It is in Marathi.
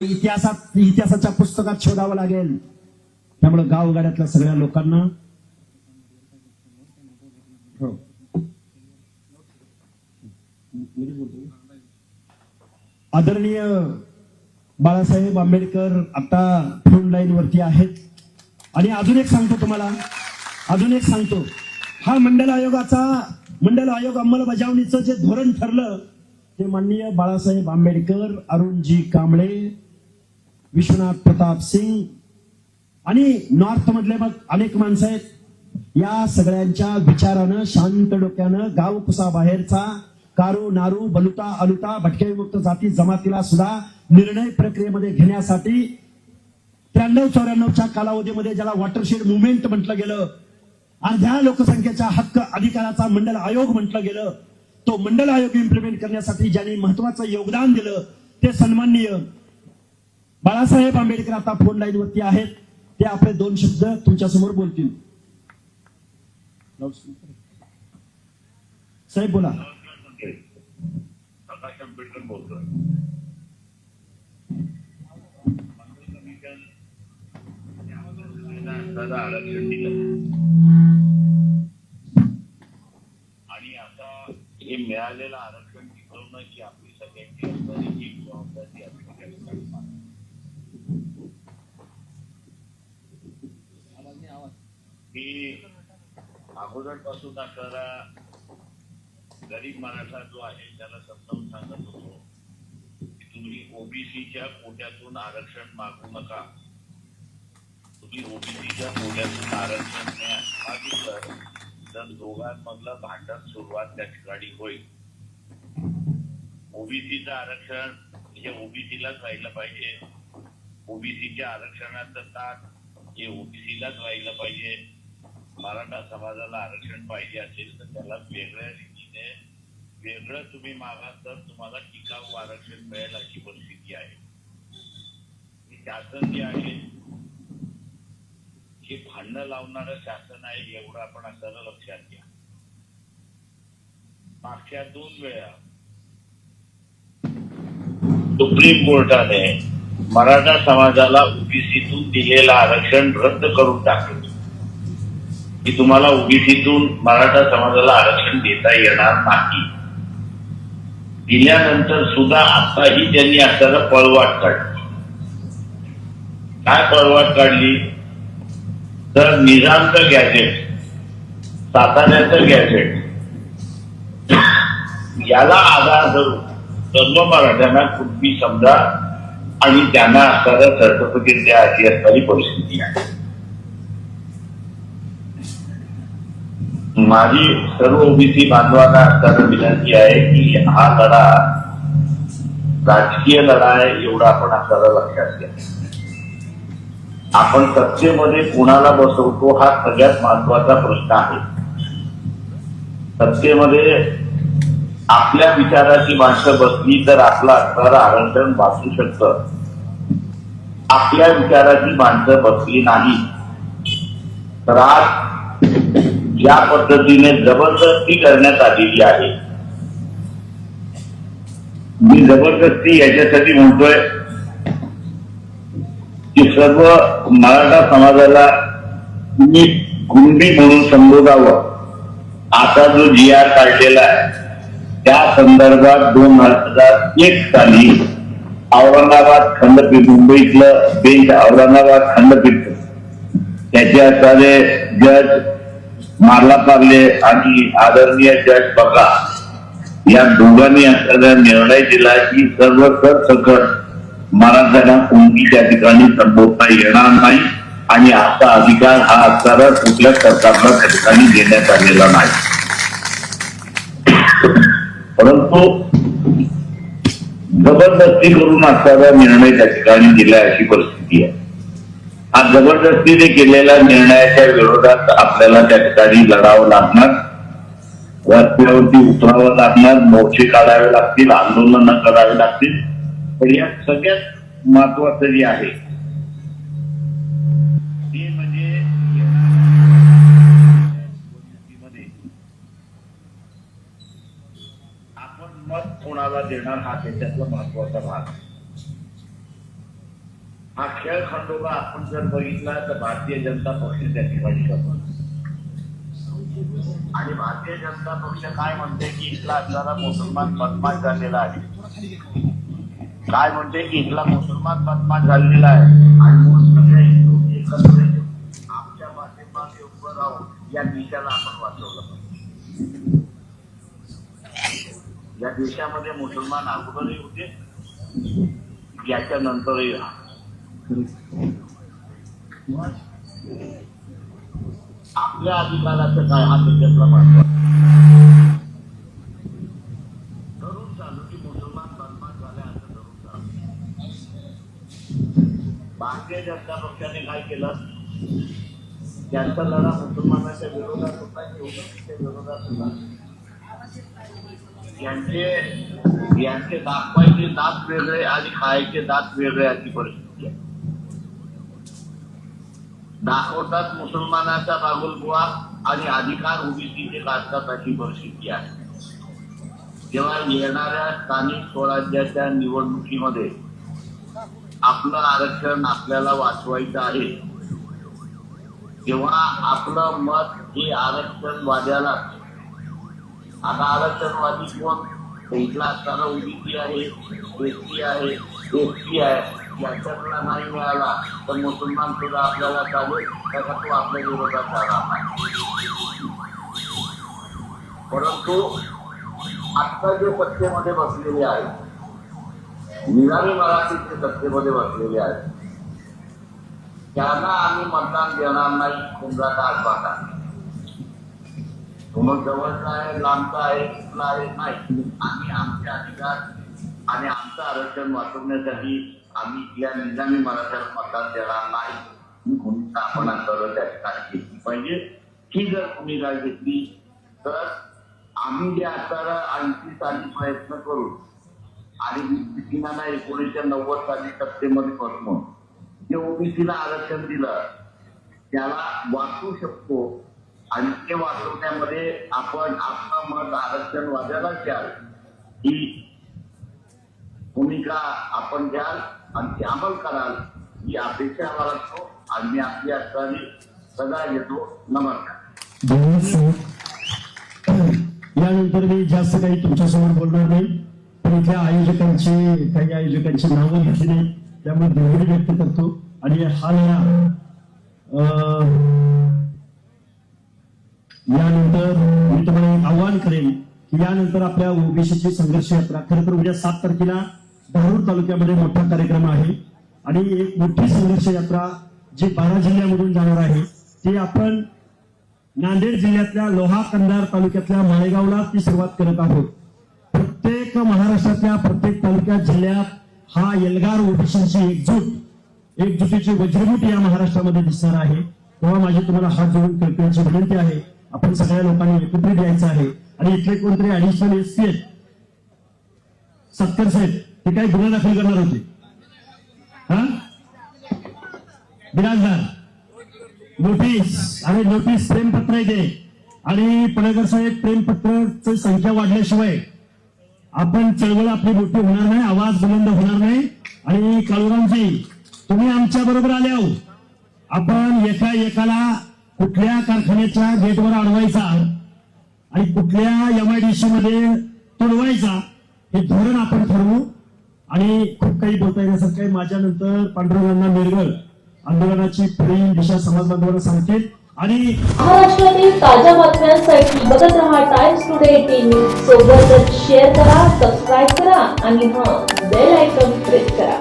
इतिहासात इतिहासाच्या पुस्तकात शोधावं लागेल. त्यामुळे गावगाड्यातल्या सगळ्या लोकांना हो. आदरणीय बाळासाहेब आंबेडकर आता फ्रंट लाईन वरती आहेत. आणि अजून एक सांगतो तुम्हाला. अजून एक सांगतो. हा मंडल आयोगाचा मंडल आयोग अंमलबजावणीचं जे धोरण ठरलं ते माननीय बाळासाहेब आंबेडकर अरुणजी कांबळे विश्वनाथ प्रताप सिंग आणि नॉर्थ मधले मग अनेक माणसं आहेत. या सगळ्यांच्या विचारानं शांत डोक्यानं गाव कुसाबाहेरचा कारू नारू बलुता अलुता भटक्याविमुक्त जाती जमातीला सुद्धा निर्णय प्रक्रियेमध्ये घेण्यासाठी त्र्याण्णव चौऱ्याण्णवच्या कालावधीमध्ये ज्याला वॉटरशेड मुवमेंट म्हटलं गेलं अर्ध्या लोकसंख्येच्या हक्क अधिकाराचा मंडल आयोग म्हटलं गेलं तो मंडल आयोग इम्प्लिमेंट करण्यासाठी ज्यांनी महत्वाचं योगदान दिलं ते सन्माननीय बाळासाहेब आंबेडकर आता फोन लाईन वरती आहेत. ते आपले दोन शब्द तुमच्यासमोर बोलतील. साहेब बोला. प्रकाश आंबेडकर बोलतोय दादा आरक्षण दिलं आणि आता हे मिळालेलं आरक्षण टिकवणं ही आपली सगळ्यांची असणारी एक जबाबदारी असते की अगोदरपासून असणारा गरीब मराठा जो आहे त्याला समजावून सांगत होतो की तुम्ही ओबीसीच्या कोट्यातून आरक्षण मागू नका. तुम्ही ओबीसीच्या कोट्यातून आरक्षण मागितलं तर दोघांमधलं भांडण सुरुवात त्या ठिकाणी होईल. ओबीसीचं आरक्षण हे ओबीसीलाच राहिलं पाहिजे. ओबीसीच्या आरक्षणाचं ताक हे ओबीसीलाच राहिलं पाहिजे. मराठा समाजाला आरक्षण पाहिजे असेल तर त्याला वेगळ्या रीतीने वेगळं तुम्ही मागा तर तुम्हाला टिकाऊ आरक्षण मिळेल अशी परिस्थिती आहे. शासन जे आहे हे भांडणं लावणारं शासन आहे एवढं आपण असं लक्षात घ्या. मागच्या दोन वेळा सुप्रीम कोर्टाने मराठा समाजाला ओबीसीतून दिलेलं आरक्षण रद्द करून टाकलं. की तुम्हाला ओबीसीतून मराठा समाजाला आरक्षण देता येणार नाही. दिल्यानंतर सुद्धा आताही त्यांनी असताना पळवाट काढली. काय पळवाट काढली? तर निजामचं गॅजेट साताऱ्याचं गॅजेट याला आधार धरून सर्व मराठ्यांना कुठली समजा आणि त्यांना असणाऱ्या सर्टिफिकेट द्या अशी असणारी परिस्थिती आहे. माझी सर्व ओबीसी बांधवांना असताना विनंती आहे की हा लढा राजकीय लढा आहे एवढा आपण आपल्याला लक्षात घ्या. आपण सत्तेमध्ये कुणाला बसवतो हा सगळ्यात महत्त्वाचा प्रश्न आहे. सत्तेमध्ये आपल्या विचाराची माणसं बसली तर आपला असणारं आरक्षण वाचू शकत. आपल्या विचाराची माणसं बसली नाही तर आज ज्या पद्धतीने जबरदस्ती करण्यात आलेली आहे मी जबरदस्ती याच्यासाठी म्हणतोय की सर्व मराठा समाजाला मी कुंडी म्हणून संबोधावं. आता जो जी आर काढलेला आहे त्या संदर्भात दोन हजार एक साली औरंगाबाद खंडपीठ मुंबईतलं बेंच औरंगाबाद खंडपीठ. त्याचे असणारे जज मारला पार्ले आणि आदरणीय जज बघा. या दोघांनी असणारा निर्णय दिला की सर्व सरसकट मराठ्यांना कोणती त्या ठिकाणी संबोधता येणार नाही आणि आता अधिकार हा असणारा कुठल्या सरकारला त्या ठिकाणी देण्यात आलेला नाही. परंतु जबरदस्ती करून असणारा निर्णय त्या ठिकाणी दिला अशी परिस्थिती आहे. हा जबरदस्तीने केलेल्या निर्णयाच्या विरोधात आपल्याला त्या ठिकाणी लढावं लागणार रस्त्यावरती उतरावं लागणार मोर्चे काढावे लागतील आंदोलनं करावी लागतील. पण या सगळ्यात महत्वाचं जे आहे ते म्हणजे निवडणुकीमध्ये आपण मत कोणाला देणार हा त्याच्यातला महत्त्वाचा भाग. हा खेळ खंडोबा आपण जर बघितला तर भारतीय जनता पक्ष त्या ठिकाणी करतो आणि भारतीय जनता पक्ष काय म्हणते की इथला असणारा मुसलमान बदमाश झालेला आहे. काय म्हणते की इथला मुसलमान बदमाश झालेला आहे? आणि म्हणून हिंदू एकत्र येऊन आमच्या माध्यमात उभं राहून या देशाला आपण वाचवलं पाहिजे. या देशामध्ये मुसलमान अगोदरही होते. याच्या नंतरही आपल्या अधिकाराचं काय? हा त्याच्यातला महत्त्व धरून चालू की मुसलमान बदमाश झाले असं धरून चालू. भारतीय जनता पक्षाने काय केलं? त्यांचा लढा मुसलमानाच्या विरोधात होता की ओबीसीच्या विरोधात होता. यांचे यांचे दाखवायचे दात वेगळे आणि खायचे दात वेगळे अशी परिस्थिती आहे. दाखवतात मुसलमानाचा बुवा आणि अधिकार ओबीसीचे काढतात अशी परिस्थिती आहे. तेव्हा येणाऱ्या स्थानिक स्वराज्याच्या निवडणुकीमध्ये आपलं आरक्षण आपल्याला वाचवायचं आहे तेव्हा आपलं मत हे आरक्षण वाद्याला आता आरक्षणवादी कोण? इथला असताना ओबीसी आहे एसटी आहे एसटी आहे. याच्यातला नाही मिळाला. तर मुसलमान सुद्धा आपल्याला चालेल त्याचा तो आपल्या विरोधात झाला परंतु आत्ता जे सत्तेमध्ये बसलेले आहेत निरामी मराठी मराठीचे सत्तेमध्ये बसलेले आहेत त्यांना आम्ही मतदान देणार नाही तुमचा आजबाटा मग जवळचा आहे लांबचा आहे कुठला आहे? नाही. आम्ही आमचे अधिकार आणि आमचं आरक्षण वाचवण्यासाठी आम्ही या निजामी मराठ्याला मतदान देणार नाही. ही भूमिका आपण अंतर्गत त्या ठिकाणी घेतली पाहिजे ही जर भूमिका घेतली तर आम्ही जे आता आणखी साली प्रयत्न करू आणि ओबीसीला एकोणीसशे नव्वद साली सत्तेमध्ये बसणं जे ओबीसीला आरक्षण दिलं त्याला वाचू शकतो. आणि ते वाचवण्यामध्ये आपण आपला मत आरक्षण वाद्याला द्याल. ही भूमिका आपण द्याल आणि ती अंमल कराल ही अपेक्षा आम्हाला असतो. आणि मी आपली असताना सदा घेतो नमस्कार. यानंतर मी जास्त काही तुमच्यासमोर बोलणार नाही. पण इथल्या आयोजकांची काही आयोजकांची नावं घेतली नाही त्यामुळे धन्यवाद व्यक्त करतो. आणि हा लढा एक यानंतर आपल्या ओबीसीची संघर्ष यात्रा. खरं तर उद्या सात तारखेला धारूर तालुक्यामध्ये मोठा कार्यक्रम आहे. आणि एक मोठी संघर्ष यात्रा जी बारा जिल्ह्यामधून जाणार आहे ती आपण नांदेड जिल्ह्यातल्या लोहा कंधार तालुक्यातल्या माळेगावला ती सुरुवात करत आहोत. प्रत्येक महाराष्ट्रातल्या प्रत्येक तालुक्यात जिल्ह्यात हा एल्गार ओबीसीची एकजूट एकजुटीची वज्रमूठ या महाराष्ट्रामध्ये दिसणार आहे. तेव्हा माझी तुम्हाला हात जोडून कल्पनेची विनंती आहे. आपण सगळ्या लोकांनी एकत्रित यायचं आहे. आणि इथले कोणतरी ऍडिशनल एस आहेत. सत्तर साहेब ते काय गुन्हा दाखल करणार होते? हा? बिराजदार नोटीस अरे नोटीस प्रेमपत्र पत्र ते. आणि पडळकर साहेब प्रेमपत्राची संख्या वाढल्याशिवाय आपण चळवळ आपली मोठी होणार नाही आवाज बुलंद होणार नाही. आणि काळूरामजी तुम्ही आमच्या बरोबर आले आहो आपण एका एकाला कुठल्या कारखान्याच्या गेटवर अडवायचा आणि कुठल्या एमआयडीसी मध्ये तुडवायचा हे धोरण आपण ठरवू. आणि खूप काही बोलता येण्यासारखं आहे. माझ्यानंतर पांडुरंगांना निर्गळ आंदोलनाची पुढील दिशा समाज बांधवांना सांगतील आणि महाराष्ट्रातील ताज्या बातम्यांसाठी बघत रहा टाइम्स टुडे एटीन न्यूज सोबतच शेअर करा सबस्क्राईब करा आणि हा बेल आयकॉन प्रेस करा.